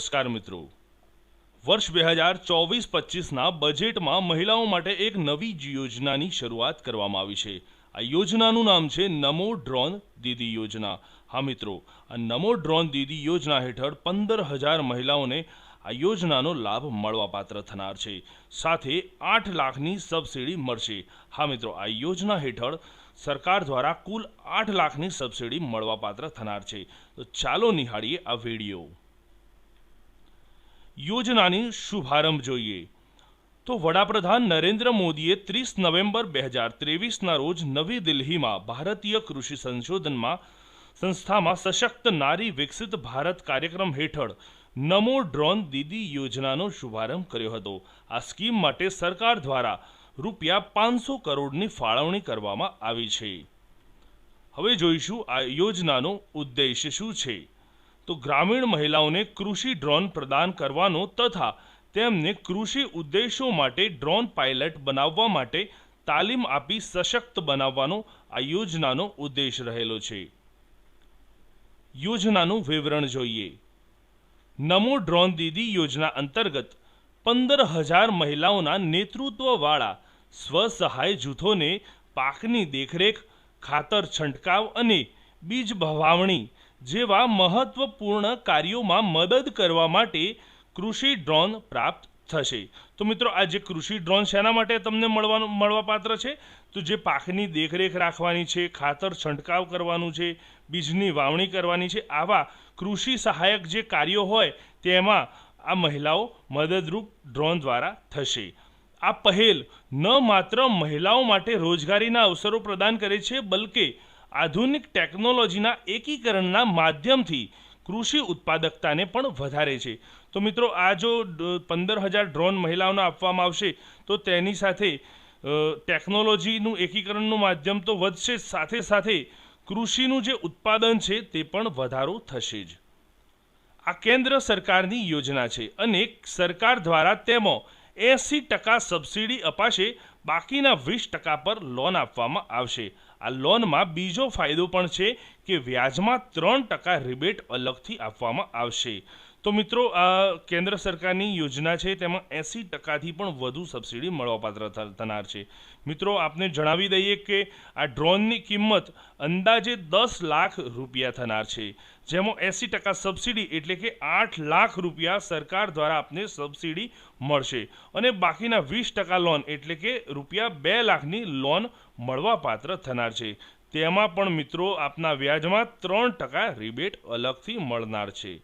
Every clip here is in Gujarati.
નમસ્કાર મિત્રો. વર્ષ બે હજાર ચોવીસ પચીસના બજેટમાં મહિલાઓ માટે એક નવી યોજનાની શરૂઆત કરવામાં આવી છે. આ યોજનાનું નામ છે નમો ડ્રોન દીદી યોજના. હા મિત્રો, આ નમો ડ્રોન દીદી યોજના હેઠળ પંદર હજાર મહિલાઓને આ યોજનાનો લાભ મળવાપાત્ર થનાર છે. સાથે આઠ લાખની સબસિડી મળશે. હા મિત્રો, આ યોજના હેઠળ સરકાર દ્વારા કુલ આઠ લાખની સબસિડી મળવાપાત્ર થનાર છે. તો ચાલો નિહાળીએ આ વીડિયો. યોજનાની શુભારંભ જોઈએ. તો વડાપ્રધાન નરેન્દ્ર મોદીએ ત્રીસ નવેમ્બર બે હજાર ત્રેવીસના રોજ નવી દિલ્હીમાં ભારતીય કૃષિ સંશોધનમાં સંસ્થામાં સશક્ત નારી વિકસિત ભારત કાર્યક્રમ હેઠળ નમો ડ્રોન દીદી યોજનાનો શુભારંભ કર્યો હતો. આ સ્કીમ માટે સરકાર દ્વારા રૂપિયા પાંચસો કરોડની ફાળવણી કરવામાં આવી છે. હવે જોઈશું આ યોજનાનો ઉદ્દેશ્ય શું છે. તો ગ્રામીણ મહિલાઓને કૃષિ ડ્રોન પ્રદાન કરવાનો તથા તેમને કૃષિ ઉદ્દેશો માટે ડ્રોન પાયલટ બનાવવા માટે તાલીમ આપી સશક્ત બનાવવાનો આ યોજનાનો ઉદ્દેશ રહેલો છે. યોજનાનું વિવરણ જોઈએ. નમો ડ્રોન દીદી યોજના અંતર્ગત પંદર હજાર મહિલાઓના નેતૃત્વવાળા સ્વસહાય જૂથોને પાકની દેખરેખ, ખાતર છંટકાવ અને બીજ ભવાવણી જેવા મહત્વપૂર્ણ કાર્યોમાં મદદ કરવા માટે કૃષિ ડ્રોન પ્રાપ્ત થશે. તો મિત્રો, આ જે કૃષિ ડ્રોન શેના માટે તમને મળવાનું, મળવાપાત્ર છે? તો જે પાકની દેખરેખ રાખવાની છે, ખાતર છંટકાવ કરવાનું છે, બીજની વાવણી કરવાની છે, આવા કૃષિ સહાયક જે કાર્યો હોય, તેમાં આ મહિલાઓ મદદરૂપ ડ્રોન દ્વારા થશે. આ પહેલ ન માત્ર મહિલાઓ માટે રોજગારીના અવસરો પ્રદાન કરે છે, બલકે આધુનિક ટેકનોલોજીના એકીકરણના માધ્યમથી કૃષિ ઉત્પાદકતાને પણ વધારે છે. તો મિત્રો, આ જો પંદર હજાર ડ્રોન મહિલાઓને આપવામાં આવશે, તો તેની સાથે ટેકનોલોજીનું એકીકરણનું માધ્યમ તો વધશે, સાથે સાથે કૃષિનું જે ઉત્પાદન છે તે પણ વધારો થશે જ. આ કેન્દ્ર સરકારની યોજના છે અને સરકાર દ્વારા તેમાં એંસી ટકા સબસિડી અપાશે, બાકીના વીસ ટકા પર લોન આપવામાં આવશે. આ લોનમાં બીજો ફાયદો પણ છે કે વ્યાજમાં ત્રણ ટકા રિબેટ અલગથી આપવામાં આવશે. તો મિત્રો, આ કેન્દ્ર સરકારની યોજના છે, તેમાં એંસી ટકાથી પણ વધુ સબસિડી મળવાપાત્ર થનાર છે. મિત્રો, આપને જણાવી દઈએ કે આ ડ્રોનની કિંમત અંદાજે દસ લાખ રૂપિયા થનાર છે. જેમાં એંસી ટકા સબસિડી એટલે કે આઠ લાખ રૂપિયા સરકાર દ્વારા આપને સબસિડી મળશે. અને બાકીના વીસ ટકા લોન એટલે કે રૂપિયા બે લાખની લોન મળવાપાત્ર થનાર છે. તેમાં પણ મિત્રો, આપના વ્યાજમાં ત્રણ ટકા રિબેટ અલગથી મળનાર છે.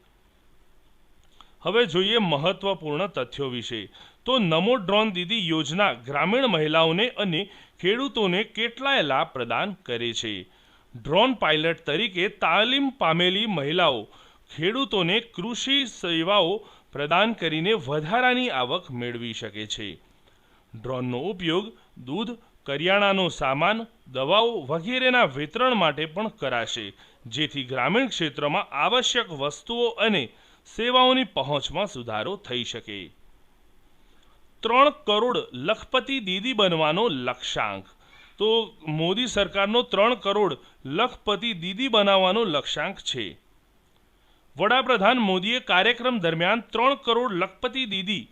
હવે જોઈએ મહત્વપૂર્ણ તથ્યો વિશે. તો નમો ડ્રોન દીદી યોજના ગ્રામીણ મહિલાઓને અને ખેડૂતોને કેટલાય લાભ પ્રદાન કરે છે. ડ્રોન પાયલટ તરીકે તાલીમ પામેલી મહિલાઓ ખેડૂતોને કૃષિ સેવાઓ પ્રદાન કરીને વધારાની આવક મેળવી શકે છે. ડ્રોનનો ઉપયોગ દૂધ, કરિયાણાનો સામાન, દવાઓ વગેરેના વિતરણ માટે પણ કરાશે, જેથી ગ્રામીણ ક્ષેત્રમાં આવશ્યક વસ્તુઓ અને સેવાઓની પહોંચમાં સુધારો થઈ શકે. ત્રણ કરોડ લખપતિ દીદી બનવાનો લક્ષ્યાંક. તો મોદી સરકારનો ત્રણ કરોડ લખપતિ દીદી બનાવવાનો લક્ષ્યાંક છે. વડાપ્રધાન મોદીએ કાર્યક્રમ દરમિયાન ત્રણ કરોડ લખપતિ દીદી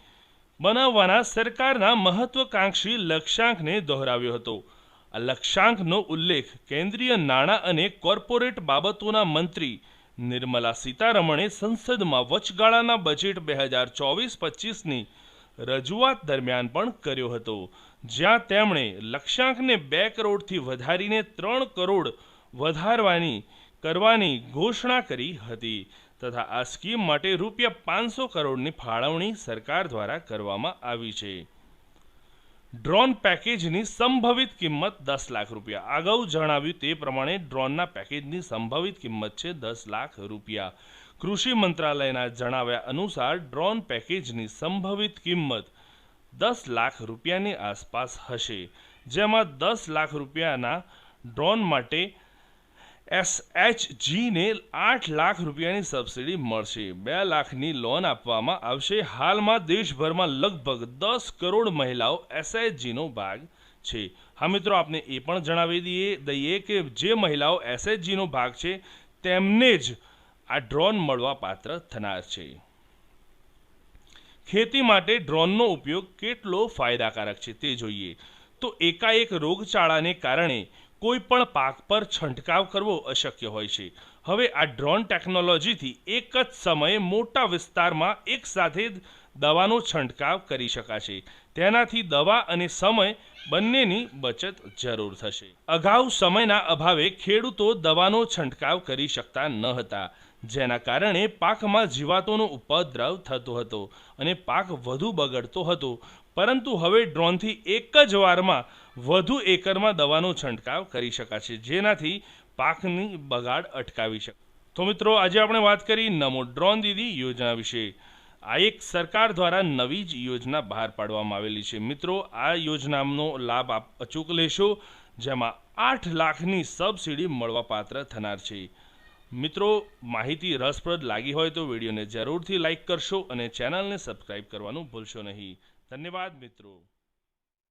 બનાવવાના સરકારના મહત્વકાંક્ષી લક્ષ્યાંકને દોહરાવ્યો હતો. આ લક્ષ્યાંકનો ઉલ્લેખ કેન્દ્રીય નાણાં અને કોર્પોરેટ બાબતોના મંત્રી નિર્મલા સીતારમણે સંસદમાં વચગાળાના બજેટ બે હજાર ચોવીસ પચીસની રજૂઆત દરમિયાન પણ કર્યો હતો, જ્યાં તેમણે લક્ષ્યાંકને બે કરોડથી વધારીને ત્રણ કરોડ વધારવાની, કરવાની ઘોષણા કરી હતી તથા આ સ્કીમ માટે રૂપિયા પાંચસો કરોડની ફાળવણી સરકાર દ્વારા કરવામાં આવી છે. ડ્રોન પેકેજની સંભવિત કિંમત દસ લાખ રૂપિયા. અગાઉ જણાવ્યું તે પ્રમાણે ડ્રોનના પેકેજની સંભવિત કિંમત છે દસ લાખ રૂપિયા. કૃષિ મંત્રાલયના જણાવ્યા અનુસાર ડ્રોન પેકેજની સંભવિત કિંમત દસ લાખ રૂપિયાની આસપાસ હશે. જેમાં દસ લાખ રૂપિયાના ડ્રોન માટે એસએચજીને આઠ લાખ રૂપિયાની સબસિડી મળશે. બે લાખની લોન આપવામાં આવશે. હાલમાં દેશભરમાં લગભગ દસ કરોડ મહિલાઓ એસએચજીનો ભાગ છે. હા, મિત્રો, આપને એ પણ જણાવી દઈએ દઈએ કે જે મહિલાઓ એસએચજીનો ભાગ છે, તેમને જ આ ડ્રોન મળવા પાત્ર થનાર છે. ખેતી માટે ડ્રોનનો ઉપયોગ કેટલો ફાયદાકારક છે તે જોઈએ. તો એકાએક રોગચાળાને કારણે કોઈ પણ પાક પર છંટકાવ કરવો અશક્ય હોય છે. હવે આ ડ્રોન ટેકનોલોજીથી એક જ સમયે મોટા વિસ્તારમાં એકસાથે દવાનો છંટકાવ કરી શકાશે. તેનાથી દવા અને સમય બંનેની બચત જરૂર થશે. અગાઉ સમયના અભાવે ખેડૂતો દવાનો છંટકાવ કરી શકતા ન હતા, જેના કારણે પાકમાં જીવાતોનો ઉપદ્રવ થતો હતો અને પાક વધુ બગડતો હતો. પરંતુ હવે ડ્રોનથી એક જ વારમાં વધુ એકરમાં દવાનો છંટકાવ કરી શકાશે, જેનાથી પાકની બગાડ અટકાવી શકે તો મિત્રો, આજે આપણે વાત કરી નમો ડ્રોન દીદી યોજના વિશે. આ એક સરકાર દ્વારા નવી જ યોજના બહાર પાડવામાં આવેલી છે. મિત્રો, આ યોજનાનો લાભ આપ અચૂક લેશો, જેમાં આઠ લાખની સબસિડી મળવાપાત્ર થનાર છે. મિત્રો, માહિતી રસપ્રદ લાગી હોય તો વિડીયોને જરૂરથી લાઇક કરશો અને ચેનલને સબસ્ક્રાઇબ કરવાનું ભૂલશો નહીં. ધન્યવાદ મિત્રો.